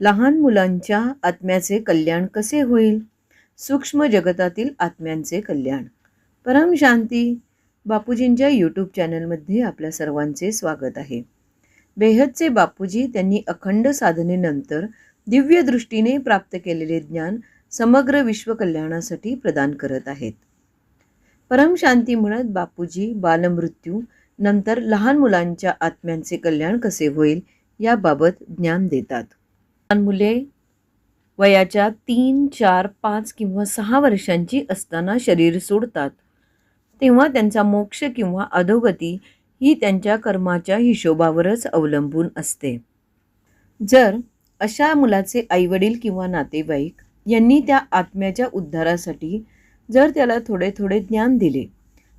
लहान मुलांच्या आत्म्याचे कल्याण कसे होईल? सूक्ष्म जगतातील आत्म्यांचे कल्याण. परम शांती. बापूजींच्या यूट्यूब चॅनलमध्ये आपल्या सर्वांचे स्वागत आहे. बेहदचे बापूजी त्यांनी अखंड साधनेनंतर दिव्य दृष्टीने प्राप्त केलेले ज्ञान समग्र विश्वकल्याणासाठी प्रदान करत आहेत. परम शांती म्हणत बापूजी बालमृत्यू नंतर लहान मुलांच्या आत्म्यांचे कल्याण कसे होईल याबाबत ज्ञान देतात. लहान मुले वयाच्या तीन चार पाच किंवा सहा वर्षांची असताना शरीर सोडतात. तेव्हा त्यांचा मोक्ष किंवा अधोगती ही त्यांच्या कर्माच्या हिशोबावरच अवलंबून असते. जर अशा मुलाचे आईवडील किंवा नातेवाईक यांनी त्या आत्म्याच्या उद्धारासाठी जर त्याला थोडे थोडे ज्ञान दिले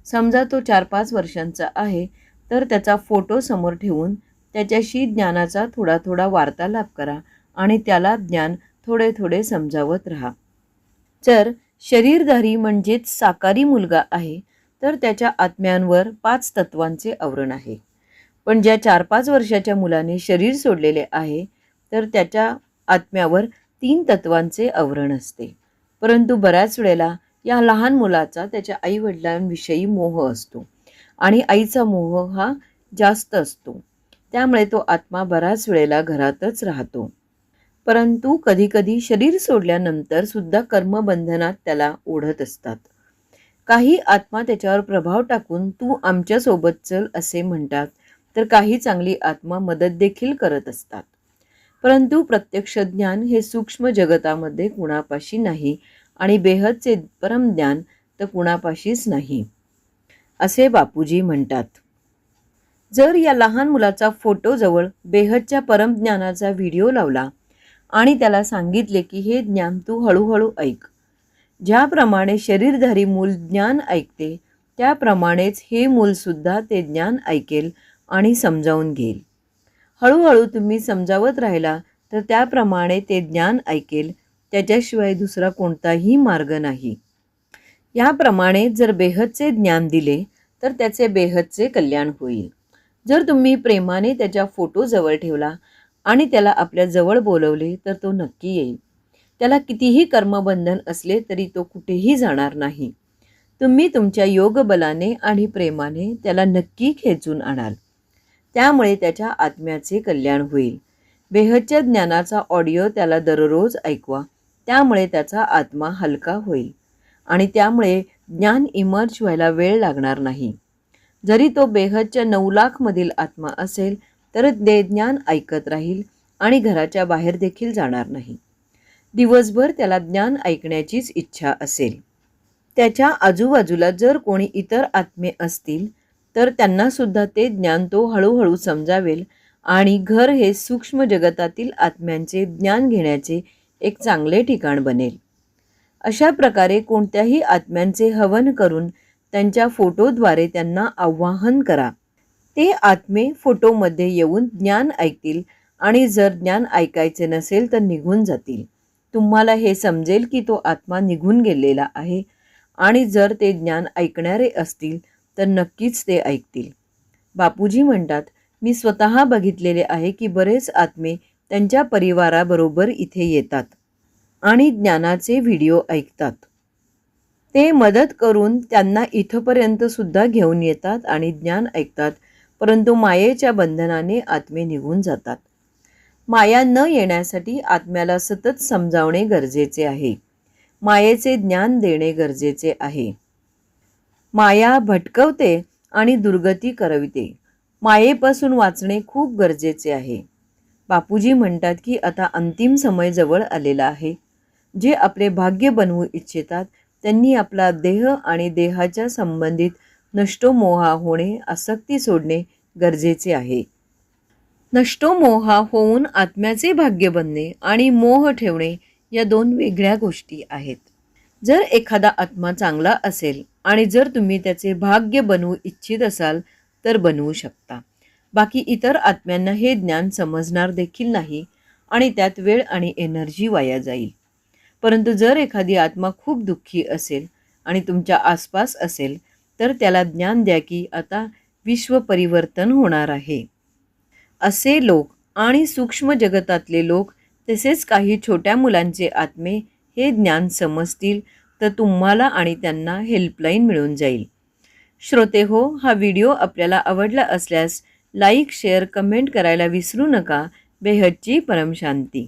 समजा तो चार पाच वर्षांचा आहे तर त्याचा फोटो समोर ठेवून त्याच्याशी ज्ञानाचा थोडा थोडा वार्तालाप करा आणि त्याला ज्ञान थोडे थोडे समजावत राहा. जर शरीरधारी म्हणजेच साकारी मुलगा आहे तर त्याच्या आत्म्यांवर पाच तत्वांचे आवरण आहे. पण ज्या चार पाच वर्षाच्या मुलाने शरीर सोडलेले आहे तर त्याच्या आत्म्यावर तीन तत्वांचे आवरण असते. परंतु बऱ्याच वेळेला या लहान मुलाचा त्याच्या आईवडिलांविषयी मोह असतो आणि आईचा मोह हा जास्त असतो. त्यामुळे तो आत्मा बऱ्याच वेळेला घरातच राहतो. परंतु कधीकधी शरीर सोडल्यानंतर सुद्धा कर्मबंधनात त्याला ओढत असतात. काही आत्मा त्याच्यावर प्रभाव टाकून तू आमच्यासोबत चल असे म्हणतात तर काही चांगली आत्मा मदत देखील करत असतात. परंतु प्रत्यक्ष ज्ञान हे सूक्ष्म जगतामध्ये कुणापाशी नाही आणि बेहदचे परमज्ञान तर कुणापाशीच नाही असे बापूजी म्हणतात. जर या लहान मुलाचा फोटोजवळ बेहदच्या परमज्ञानाचा व्हिडिओ लावला आणि त्याला सांगितले की हे ज्ञान तू हळूहळू ऐक. ज्याप्रमाणे शरीरधारी मूल ज्ञान ऐकते त्याप्रमाणेच हे मूलसुद्धा ते ज्ञान ऐकेल आणि समजावून घेईल. हळूहळू तुम्ही समजावत राहिला तर त्याप्रमाणे ते ज्ञान ऐकेल. त्याच्याशिवाय दुसरा कोणताही मार्ग नाही. याप्रमाणे जर बेहदचे ज्ञान दिले तर त्याचे बेहदचे कल्याण होईल. जर तुम्ही प्रेमाने त्याच्या फोटो जवळ ठेवला आणि त्याला आपल्या जवळ बोलवले तर तो नक्की येईल. त्याला कितीही कर्मबंधन असले तरी तो कुठेही जाणार नाही. तुम्ही तुमच्या योगबलाने आणि प्रेमाने त्याला नक्की खेचून आणाल. त्यामुळे त्याच्या आत्म्याचे कल्याण होईल. बेहदच्या ज्ञानाचा ऑडिओ त्याला दररोज ऐकवा. त्यामुळे त्याचा आत्मा हलका होईल. आणि त्यामुळे ज्ञान इमर्ज व्हायला वेळ लागणार नाही. जरी तो बेहदच्या नऊ लाखमधील आत्मा असेल तर ते ज्ञान ऐकत राहील आणि घराच्या बाहेर देखील जाणार नाही. दिवसभर त्याला ज्ञान ऐकण्याचीच इच्छा असेल. त्याच्या आजूबाजूला जर कोणी इतर आत्मे असतील तर त्यांनासुद्धा ते ज्ञान तो हळूहळू समजावेल आणि घर हे सूक्ष्म जगतातील आत्म्यांचे ज्ञान घेण्याचे एक चांगले ठिकाण बनेल. अशा प्रकारे कोणत्याही आत्म्यांचे हवन करून त्यांच्या फोटोद्वारे त्यांना आवाहन करा. ते आत्मे फोटोमध्ये येऊन ज्ञान ऐकतील आणि जर ज्ञान ऐकायचे नसेल तर निघून जातील. तुम्हाला हे समजेल की तो आत्मा निघून गेलेला आहे आणि जर ते ज्ञान ऐकणारे असतील तर नक्कीच ते ऐकतील. बापूजी म्हणतात मी स्वतः बघितलेले आहे की बरेच आत्मे त्यांच्या परिवाराबरोबर इथे येतात आणि ज्ञानाचे व्हिडिओ ऐकतात. ते मदत करून त्यांना इथंपर्यंतसुद्धा घेऊन येतात आणि ज्ञान ऐकतात परंतु मायेच्या बंधनाने आत्मे निघून जातात. माया न येण्यासाठी आत्म्याला सतत समजावणे गरजेचे आहे. मायेचे ज्ञान देणे गरजेचे आहे. माया भटकवते आणि दुर्गती करविते. मायेपासून वाचणे खूप गरजेचे आहे. बापूजी म्हणतात की आता अंतिम समय जवळ आलेला आहे. जे आपले भाग्य बनवू इच्छितात त्यांनी आपला देह आणि देहाच्या संबंधित नष्टोमोहा होणे आसक्ती सोडणे गरजेचे आहे. नष्टोमोहा होऊन आत्म्याचे भाग्य बनणे आणि मोह ठेवणे या दोन वेगळ्या गोष्टी आहेत. जर एखादा आत्मा चांगला असेल आणि जर तुम्ही त्याचे भाग्य बनवू इच्छित असाल तर बनवू शकता. बाकी इतर आत्म्यांना हे ज्ञान समजणार देखील नाही आणि त्यात वेळ आणि एनर्जी वाया जाईल. परंतु जर एखादी आत्मा खूप दुःखी असेल आणि तुमच्या आसपास असेल तर त्याला ज्ञान द्या की आता विश्व परिवर्तन होणार आहे. असे लोक आणि सूक्ष्म जगतातले लोक तसेच काही छोट्या मुलांचे आत्मे हे ज्ञान समजतील तर तुम्हाला आणि त्यांना हेल्पलाईन मिळून जाईल. श्रोते हो हा व्हिडिओ आपल्याला आवडला असल्यास लाईक शेअर कमेंट करायला विसरू नका. बेहदची परमशांती.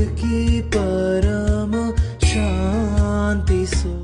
की परम शांति सो